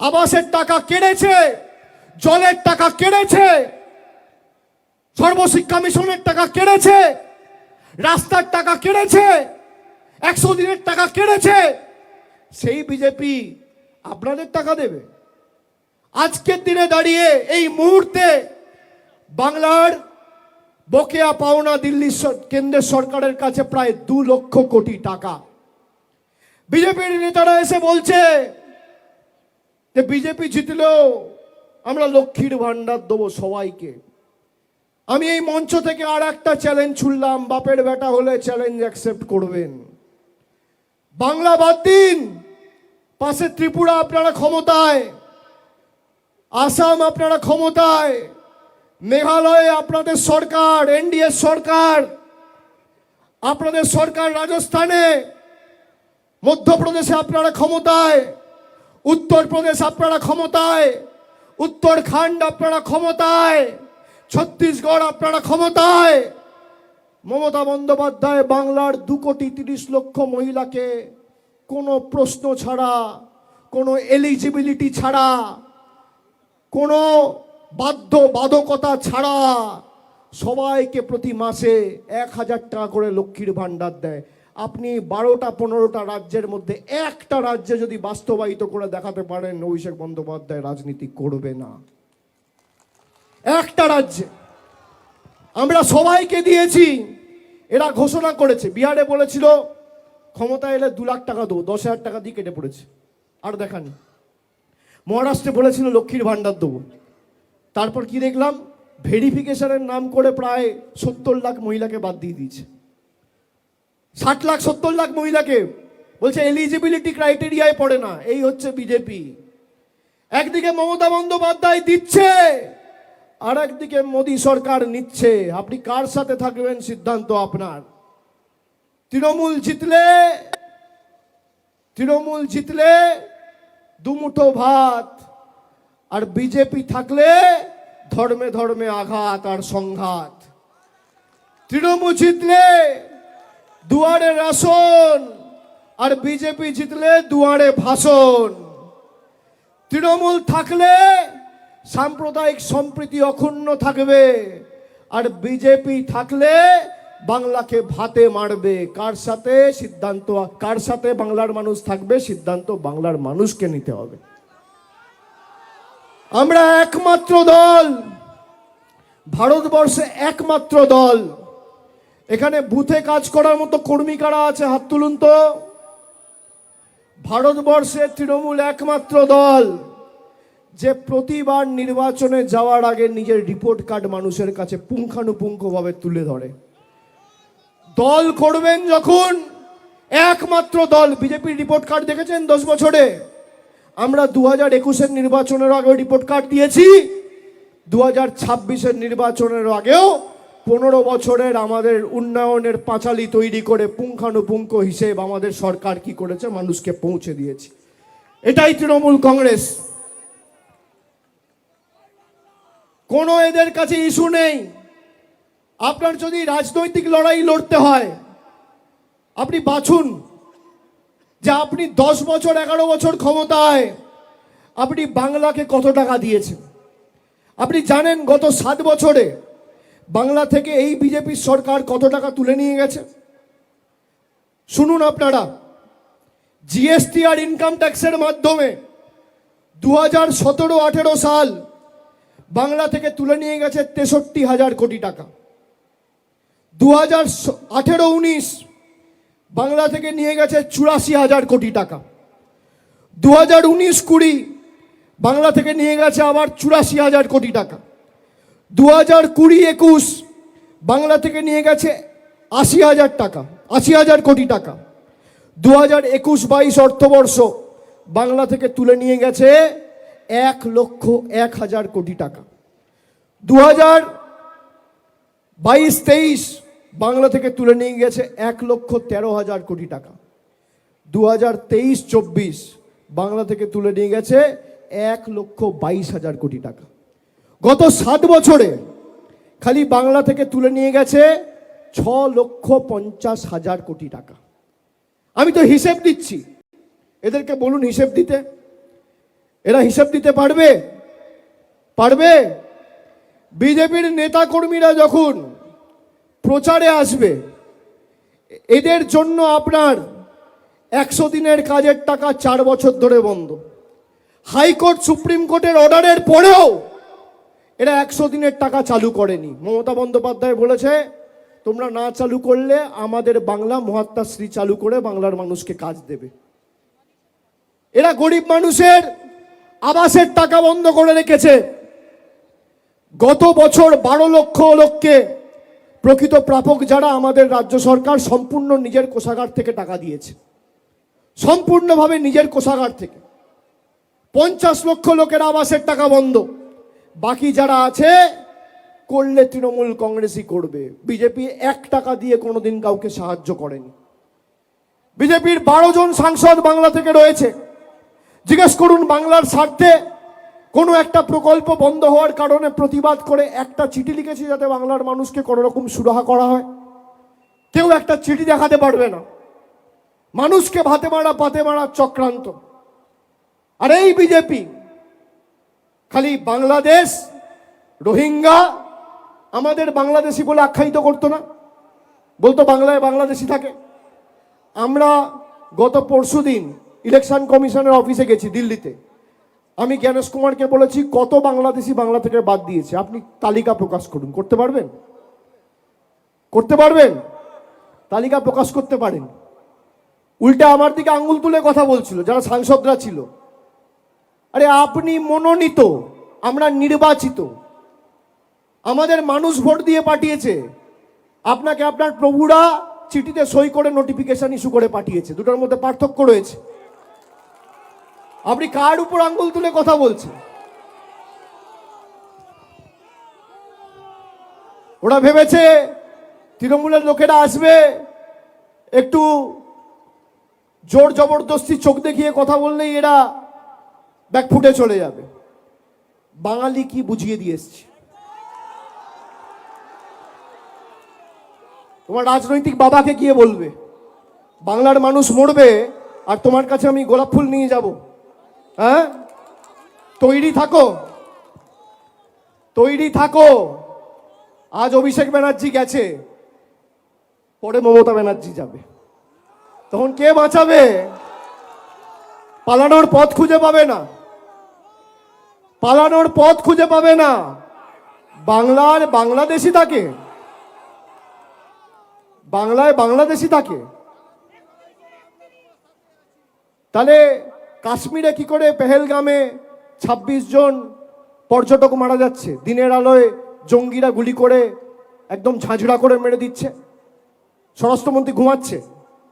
আবাসের টাকা কেড়েছে, জলের টাকা কেড়েছে, সর্বশিক্ষা মিশনের টাকা কেড়েছে, রাস্তার টাকা কেড়েছে, একশো দিনের টাকা কেড়েছে, সেই বিজেপি আপনাদের টাকা দেবে। আজকের দিনে দাঁড়িয়ে এই মুহূর্তে বাংলার বকেয়া পাওনা দিল্লি কেন্দ্রের সরকারের কাছে প্রায় দু লক্ষ কোটি টাকা। বিজেপির নেতারা এসে বলছে যে বিজেপি জিতলেও আমরা লক্ষ্মীর ভাণ্ডার দেবো সবাইকে। আমি এই মঞ্চ থেকে আর একটা চ্যালেঞ্জ ছুড়লাম বাপের বেটা হলে চ্যালেঞ্জ অ্যাকসেপ্ট করবেন। বাংলা বাদ দিন, পাশে ত্রিপুরা আপনারা ক্ষমতায়, আসাম আপনারা ক্ষমতায়, মেঘালয়ে আপনাদের সরকার, এনডিএ সরকার, আপনাদের সরকার রাজস্থানে, মধ্যপ্রদেশে আপনারা ক্ষমতায় উত্তরপ্রদেশ আপনারা ক্ষমতায় উত্তরাখণ্ড আপনারা ক্ষমতায়, ছত্তিশগড় আপনারা ক্ষমতায়। মমতা বন্দ্যোপাধ্যায় বাংলার দু কোটি তিরিশ লক্ষ মহিলাকে কোনো প্রশ্ন ছাড়া, কোনো এলিজিবিলিটি ছাড়া, কোনো বাধ্য বাধকতা ছাড়া সবাইকে প্রতি মাসে এক হাজার টাকা করে লক্ষ্মীর ভাণ্ডার দেয়। আপনি বারোটা, পনেরোটা রাজ্যের মধ্যে একটা রাজ্যে যদি বাস্তবায়িত করে দেখাতে পারেন, অভিষেক বন্দ্যোপাধ্যায় রাজনীতি করবে না। একটা রাজ্যে আমরা সবাইকে দিয়েছি, এরা ঘোষণা করেছে। বিহারে বলেছিল, ক্ষমতা এলে দু লাখ টাকা দেবো, দশ হাজার টাকা দিয়ে কেটে পড়েছে। আর দেখানি। মহারাষ্ট্রে বলেছিল, লক্ষ্মীর ভাণ্ডার দেবো। তারপর কি দেখলাম? ভেরিফিকেশনের নাম করে প্রায় সত্তর লাখ মহিলাকে বাদ দিয়ে দিয়েছে। ষাট লাখ, সত্তর লাখ মহিলাকে। বলছে এলিজিবিলিটি ক্রাইটেরিয়ায় পড়ে না। এই হচ্ছে বিজেপি একদিকে মমতা বন্দ্যোপাধ্যায় দিচ্ছে, আর একদিকে মোদী সরকার নিচ্ছে। আপনি কার সাথে থাকবেন সিদ্ধান্ত আপনার? তৃণমূল জিতলে তৃণমূল জিতলে দুমুঠো ভাত, আর বিজেপি থাকলে ধর্মে ধর্মে আঘাত আর সংঘাত। তৃণমূল জিতলে দুয়ারে রাশন আর বিজেপি জিতলে দুয়ারে ভাষণ। তৃণমূল থাকলে সাম্প্রদায়িক সম্প্রীতি অক্ষুণ্ণ থাকবে, আর বিজেপি থাকলে বাংলাকে ভাতে মারবে। কার সাথে সিদ্ধান্ত, কার সাথে বাংলার মানুষ থাকবে সিদ্ধান্ত বাংলার মানুষকে নিতে হবে। আমরা একমাত্র দল, ভারতবর্ষে একমাত্র দল। এখানে বুথে কাজ করার মতো কর্মী কারা আছে? হাত তুলুন তো। ভারতবর্ষের তৃণমূল একমাত্র দল। যে প্রতিবার নির্বাচনে যাওয়ার আগে নিজের রিপোর্ট কার্ড মানুষের কাছে পুঙ্খানুপুঙ্খভাবে তুলে ধরে। দল করবেন যখন, একমাত্র দল। বিজেপির রিপোর্ট কার্ড দেখেছেন দশ বছরে? আমরা দু হাজার একুশের নির্বাচনের আগে রিপোর্ট কার্ড দিয়েছি। দু হাজার ছাব্বিশের নির্বাচনের আগেও পনেরো বছরের আমাদের উন্নয়নের পাঁচালি তৈরি করে পুঙ্খানুপুঙ্খ হিসেব আমাদের সরকার কি করেছে? মানুষকে পৌঁছে দিয়েছে। এটাই তৃণমূল কংগ্রেস। কোনো এদের কাছে ইস্যু নেই। আপনার যদি রাজনৈতিক লড়াই লড়তে হয়, আপনি বাছুন যে আপনি দশ বছর, এগারো বছর ক্ষমতায় আপনি বাংলাকে কত টাকা দিয়েছেন? আপনি জানেন গত সাত বছরে বাংলা থেকে এই বিজেপির সরকার কত টাকা তুলে নিয়ে গেছে? শুনুন আপনারা। জিএসটি আর ইনকাম ট্যাক্সের মাধ্যমে দু হাজার সতেরো আঠেরো সাল বাংলা থেকে তুলে নিয়ে গেছে তেষট্টি হাজার কোটি টাকা। দু হাজার আঠেরো উনিশ বাংলা থেকে নিয়ে গেছে চুরাশি হাজার কোটি টাকা। দু হাজার উনিশ কুড়ি বাংলা থেকে নিয়ে গেছে আবার চুরাশি হাজার কোটি টাকা। দু হাজার কুড়ি একুশ বাংলা থেকে নিয়ে গেছে আশি হাজার টাকা, আশি হাজার কোটি টাকা। দু হাজার একুশ বাইশ অর্থবর্ষ বাংলা থেকে তুলে নিয়ে গেছে এক লক্ষ এক হাজার কোটি টাকা। দু হাজার বাইশ তেইশ বাংলা থেকে তুলে নিয়ে গেছে এক লক্ষ তেরো হাজার কোটি টাকা। দু হাজার তেইশ চব্বিশ বাংলা থেকে তুলে নিয়ে গেছে এক লক্ষ বাইশ হাজার কোটি টাকা। গত সাত বছরে খালি বাংলা থেকে তুলে নিয়ে গেছে ছ লক্ষ পঞ্চাশ হাজার কোটি টাকা। আমি তো হিসেব দিচ্ছি। এদেরকে বলুন হিসেব দিতে। এরা হিসেব দিতে পারবে? পারবে? বিজেপির নেতাকর্মীরা যখন প্রচারে আসবে, এদের জন্য আপনার একশো দিনের কাজের টাকা চার বছর ধরে বন্ধ। হাইকোর্ট সুপ্রিম কোর্টের অর্ডারের পরেও এরা একশো দিনের টাকা চালু করেনি। মমতা বন্দ্যোপাধ্যায় বলেছে, তোমরা না চালু করলে আমাদের বাংলা মহাত্মাশ্রী চালু করে বাংলার মানুষকে কাজ দেবে। এরা গরিব মানুষের আবাসের টাকা বন্ধ করে রেখেছে। গত বছর বারো লক্ষ লোককে প্রকৃত প্রাপক যারা আমাদের রাজ্য সরকার সম্পূর্ণ নিজের কোষাগার থেকে টাকা দিয়েছে। সম্পূর্ণভাবে নিজের কোষাগার থেকে। পঞ্চাশ লক্ষ লোকের আবাসের টাকা বন্ধ। বাকি যারা আছে, করলে তৃণমূল কংগ্রেসই করবে। বিজেপি এক টাকা দিয়ে কোনোদিন কাউকে সাহায্য করেনি। বিজেপির বারো জন সাংসদ বাংলা থেকে রয়েছে। জিজ্ঞেস করুন বাংলার স্বার্থে, কোনো একটা প্রকল্প বন্ধ হওয়ার কারণে প্রতিবাদ করে একটা চিঠি লিখেছি যাতে বাংলার মানুষকে কোনো রকম সুরাহা করা হয়। কেউ একটা চিঠি দেখাতে পারবে না। মানুষকে ভাতে মারা, পাতে মারা চক্রান্ত। আর এই বিজেপি খালি বাংলাদেশ, রোহিঙ্গা আমাদের বাংলাদেশি বলে আখ্যায়িত করতো না। বলতো বাংলায় বাংলাদেশি থাকে। আমরা গত পরশুদিন ইলেকশন কমিশনের অফিসে গেছি দিল্লিতে। আমি জ্ঞানেশ কুমারকে বলেছি, কত বাংলাদেশি বাংলা থেকে বাদ দিয়েছে? আপনি তালিকা প্রকাশ করুন। করতে পারবেন? করতে পারবেন? তালিকা প্রকাশ করতে পারেন। উল্টে আমার দিকে আঙ্গুল তুলে কথা বলছিল, যারা সাংসদরা ছিল। আরে আপনি মনোনীত, আমরা নির্বাচিত। আমাদের মানুষ ভোট দিয়ে পাঠিয়েছে। আপনাকে আপনার প্রভুরা চিঠিতে সই করে নোটিফিকেশন ইস্যু করে পাঠিয়েছে। দুটোর মধ্যে পার্থক্য রয়েছে। আপনি কার উপর আঙ্গুল তুলে কথা বলছেন? ওরা ভেবেছে তৃণমূলের লোকেরা আসবে, একটু জোর জবরদস্তি চোখ দেখিয়ে কথা বললেই এরা ব্যাক ফুটে চলে যাবে। বাঙালি কি বুঝিয়ে দিয়ে এসছি? তোমার রাজনৈতিক বাবাকে গিয়ে বলবে, বাংলার মানুষ মরবে আর তোমার কাছে আমি গোলাপ ফুল নিয়ে যাব। হ্যাঁ? তৈরি থাকো। তৈরি থাকো। আজ অভিষেক ব্যানার্জি গেছে, পরে মমতা ব্যানার্জি যাবে। তখন কে বাঁচাবে? পালানোর পথ খুঁজে পাবে না। পালানোর পথ খুঁজে পাবে না। বাংলার বাংলাদেশি থাকে বাংলায় বাংলাদেশি থাকে তাহলে কাশ্মীরে কি করে পেহেলগামে ২৬ জন পর্যটক মারা যাচ্ছে? দিনের আলোয় জঙ্গিরা গুলি করে, একদম ঝাঁঝরা করে মেরে দিচ্ছে। স্বরাষ্ট্রমন্ত্রী ঘুমাচ্ছে।